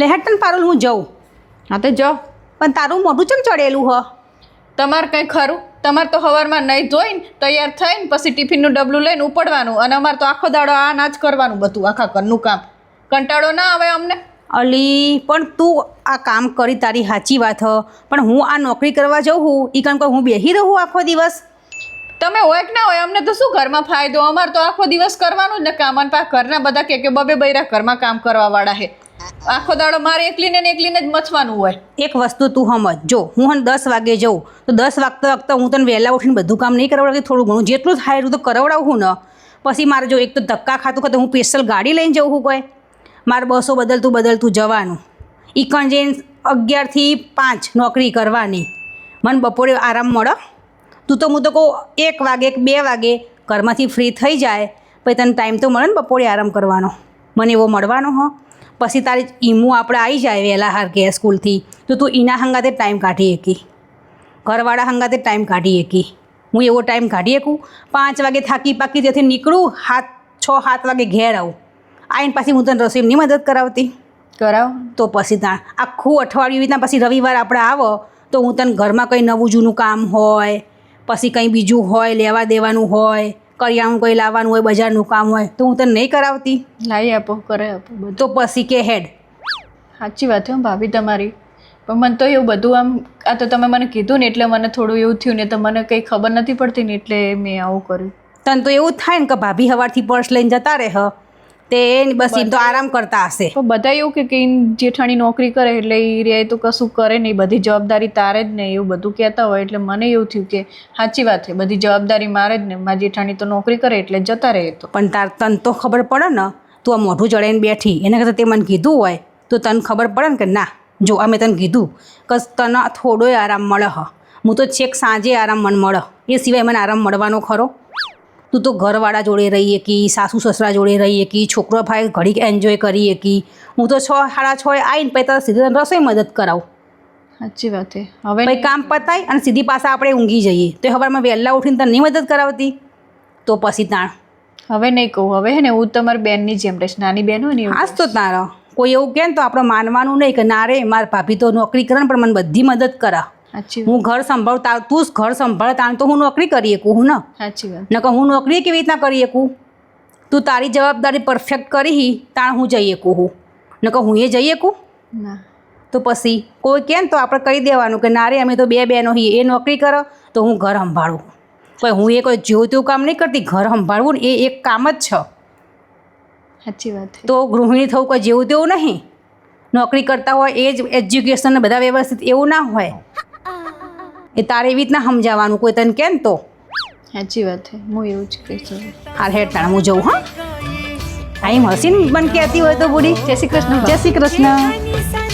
લેહેડ તને પારુલ હું જઉં. હા તો જો પણ તારું મોઢું ચમ ચડેલું હ? તમારે કંઈ ખરું? તમારે તો સવારમાં નહીં ધોઈને તૈયાર થઈને પછી ટિફિનનું ડબલું લઈને ઉપડવાનું અને અમારે તો આખો દાડો આ ના જ કરવાનું બધું આખા ઘરનું કામ. કંટાળો ના આવે અમને? અલી પણ તું આ કામ કરી તારી સાચી વાત હ. પણ હું આ નોકરી કરવા જાઉં હું એ કામ કે હું બેસી રહું આખો દિવસ? તમે હોય કે ના હોય અમને તો શું ઘરમાં ફાયદો? અમારે તો આખો દિવસ કરવાનું જ ને કામ. અને પાછા ઘરના બધા કે કે બબે બૈરા ઘરમાં કામ કરવાવાળા હે. આખો દાડો મારે એકલીને ને એકલીને જ મચવાનું હોય. એક વસ્તુ તું સમજ. જો, હું હન દસ વાગે જાઉં, તો દસ વાગતા વાગતા હું તને વહેલા ઉઠીને બધું કામ નહીં કરાવડાવતી થોડું ઘણું જેટલું થાય એટલું તો કરાવડાવું ને. પછી મારે જો એક તો ધક્કા ખાતું ખાતું હું સ્પેશિયલ ગાડી લઈને જવું કોઈ. મારે બસો બદલતું બદલતું જવાનું. ઈકણ જઈને અગિયારથી પાંચ નોકરી કરવાની. મને બપોરે આરામ મળે. તું તો હું તો કહું, એક વાગે બે વાગે ઘરમાંથી ફ્રી થઈ જાય. પછી તને ટાઈમ તો મળે ને બપોરે આરામ કરવાનો. મને એવો મળવાનો હો. પછી તારી ઈમું આપણે આવી જાય વહેલા હાર કે સ્કૂલથી. તો તું એના હંગાતે ટાઈમ કાઢી શકી ઘરવાળા હંગાતે ટાઈમ કાઢી શકી હું એવો ટાઈમ કાઢી શકું? પાંચ વાગે થાકી પાકી ત્યાંથી નીકળું હાથ છ સાત વાગે ઘેર આવું. આવીને પાછી હું તને રસોઈની મદદ કરાવતી. કરાવ. તો પછી ત્યાં આખું અઠવાડિયું રીતના પછી રવિવાર આપણે આવો તો હું તને ઘરમાં કંઈ નવું જૂનું કામ હોય પછી કંઈ બીજું હોય લેવા દેવાનું હોય કરિયાણું કંઈ લાવવાનું હોય બજારનું કામ હોય તો હું તને નહીં કરાવતી? લાવી આપો કરે આપો બધું. તો પછી કે હેડ. સાચી વાત છે ભાભી તમારી. પણ મને તો એવું બધું આમ આ તો તમે મને કીધું ને એટલે મને થોડું એવું થયું ને તો મને કંઈ ખબર નથી પડતી ને એટલે મેં આવું કર્યું. તને તો એવું થાય ને કે ભાભી સવારથી પર્સ લઈને જતા રહે હ? તે બસ એમ તો આરામ કરતા હશે. તો બધા એવું કે કે જેઠાણી નોકરી કરે એટલે એ રે તો કશું કરે નહીં. બધી જવાબદારી તારે જ ને એવું બધું કહેતા હોય એટલે મને એવું થયું કે સાચી વાત છે બધી જવાબદારી મારે જ ને. મારી જેઠાણી તો નોકરી કરે એટલે જતા રહે તો. પણ તાર તને તો ખબર પડે ને તું આ મોઢું ચડાઈને બેઠી એના કરતાં તે મને કીધું હોય તો તને ખબર પડે ને કે ના જો અમે તને કીધું કે તને થોડોય આરામ મળે હ. હું તો છેક સાંજે આરામ મને મળે. એ સિવાય મને આરામ મળવાનો ખરો? તું તો ઘરવાળા જોડે રહી શકી સાસુ સસરા જોડે રહી શકી છોકરો ભાઈ ઘડીક એન્જોય કરી શકી હું તો છ સાડા છ આવીને પછી તારા સીધી રસોઈ મદદ કરાવું. સાચી વાત છે. હવે પછી કામ પતાય અને સીધી પાછા આપણે ઊંઘી જઈએ. તો સવારમાં વહેલા ઉઠીને તને નહીં મદદ કરાવતી? તો પછી તાણ. હવે નહીં કહું. હવે હે ને હું તમારી બેનની જેમ રહીશ. નાની બહેન હોય ને આજ તો તારો. કોઈ એવું કહે ને તો આપણે માનવાનું નહીં કે ના રે મારા ભાભી તો નોકરી કરે પણ મને બધી મદદ કરા. હું ઘર સંભાળ તાર તું જ ઘર સંભાળ તાણ તો હું નોકરી કરી શકું હું ને? સાચી વાત. નકર હું નોકરી કેવી રીતના કરી શકું? તું તારી જવાબદારી પરફેક્ટ કરી તાણ હું જઈ શકું હું. નકર હું એ જઈ શકું? ના. તો પછી કોઈ કહે ને તો આપણે કહી દેવાનું કે ના રે અમે તો બે બહેનો હી એ નોકરી કરો તો હું ઘર સંભાળું. કોઈ હું એ કોઈ જેવું તેવું કામ નહીં કરતી ઘર સંભાળવું ને એ એક કામ જ છે. સાચી વાત તો ગૃહિણી થવું કોઈ જેવું તેવું નહીં. નોકરી કરતા હોય એ જ એજ્યુકેશન બધા વ્યવસ્થિત એવું ના હોય. એ તારે એવી રીતના સમજાવવાનું? કોઈ તને કેમ તો? સાચી વાત છે. હું એવું જ કહીશ હાલ હેડ તાણ હું જઉં હા? આઈ હસીને મને કહેતી હોય તો બુડી જય શ્રી કૃષ્ણ. જય શ્રી કૃષ્ણ.